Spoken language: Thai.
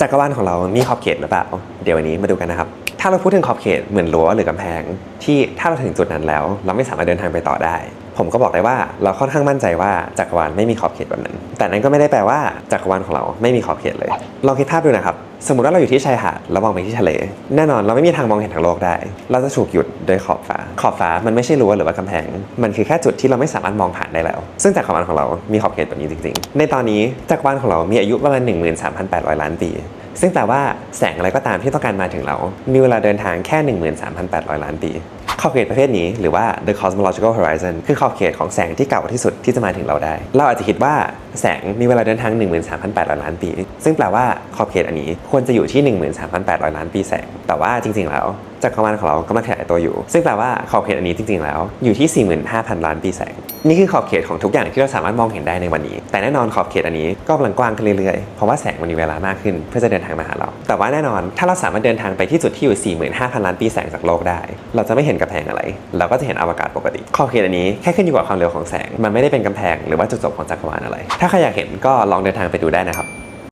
จักรวาลของเรามีขอบเขตหรือเปล่า เดี๋ยววันนี้มาดูกันนะครับาเราพูดถึงขอบเขตเหมือนรั้วหรือกำแพง ที่ถ้าเราถึงจุดนั้นแล้ว เราไม่สามารถเดินทางไปต่อได้ ผมก็บอกได้ว่าเราค่อนข้างมั่นใจว่าจักรวาลไม่มีขอบเขตแบบนั้น แต่นั้นก็ไม่ได้แปลว่าจักรวาลของเราไม่มีขอบเขตเลย ลองคิดภาพดูนะครับสมมติว่าเราอยู่ที่ชายหาดแล้วมองไปที่ทะเล แน่นอนเราไม่มีทางมองเห็นทั้งโลกได้ เราจะถูกหยุดโดยขอบฟ้า ขอบฟ้ามันไม่ใช่รั้วหรือว่ากำแพง มันคือแค่จุดที่เราไม่สามารถมองผ่านได้แล้ว ซึ่งจักรวาลของเรามีขอบเขตแบบนี้จริง ๆ ในตอนนี้จักรวาลของเรามีอายุประมาณ 13,800 ล้านปี ซึ่งแปลว่าแสงอะไรก็ตามที่ต้องการมาถึงเรา มีเวลาเดินทางแค่ 13,800 ล้านปีขอบเขตประเภทนี้หรือว่า the cosmological horizon คือขอบเขตของแสงที่เก่าที่สุดที่จะมาถึงเราได้ เราอาจจะคิดว่าแสงมีเวลาเดินทาง 13,800 ล้านปี ซึ่งแปลว่าขอบเขตอันนี้ควรจะอยู่ที่ 13,800 ล้านปีแสง แต่ว่าจริงๆแล้วจักรวาลของเรากำลังขยายตัวอยู่ ซึ่งแปลว่าขอบเขตอันนี้จริงๆแล้วอยู่ที่ 45,000 ล้านปีแสง นี่คือขอบเขตของทุกอย่างที่เราสามารถมองเห็นได้ในวันนี้ แต่แน่นอนขอบเขตอันนี้ก็กำลังกว้างขึ้นเรื่อยๆ เพราะว่าแสงมันมีเวลามากขึ้นเพื่อจะเดินทางมาหาเรา แต่ว่าแน่นอนถ้าเราสามารถเดินทางไปที่จุดที่อยู่ 45,000 ล้านปีแสงจากโลกได้ เราจะไม่เห็นกำแพงอะไร เราก็จะเห็นอวกาศปกติ ขอบเขตอันนี้แค่ขึ้นอยู่กับความเร็วของแสง มันไม่ได้เป็นกำแพงหรือว่าจุดจบของจักรวาลอะไร ถ้าใครอยากเห็นก็ลองเดินทางไปดูได้นะครับ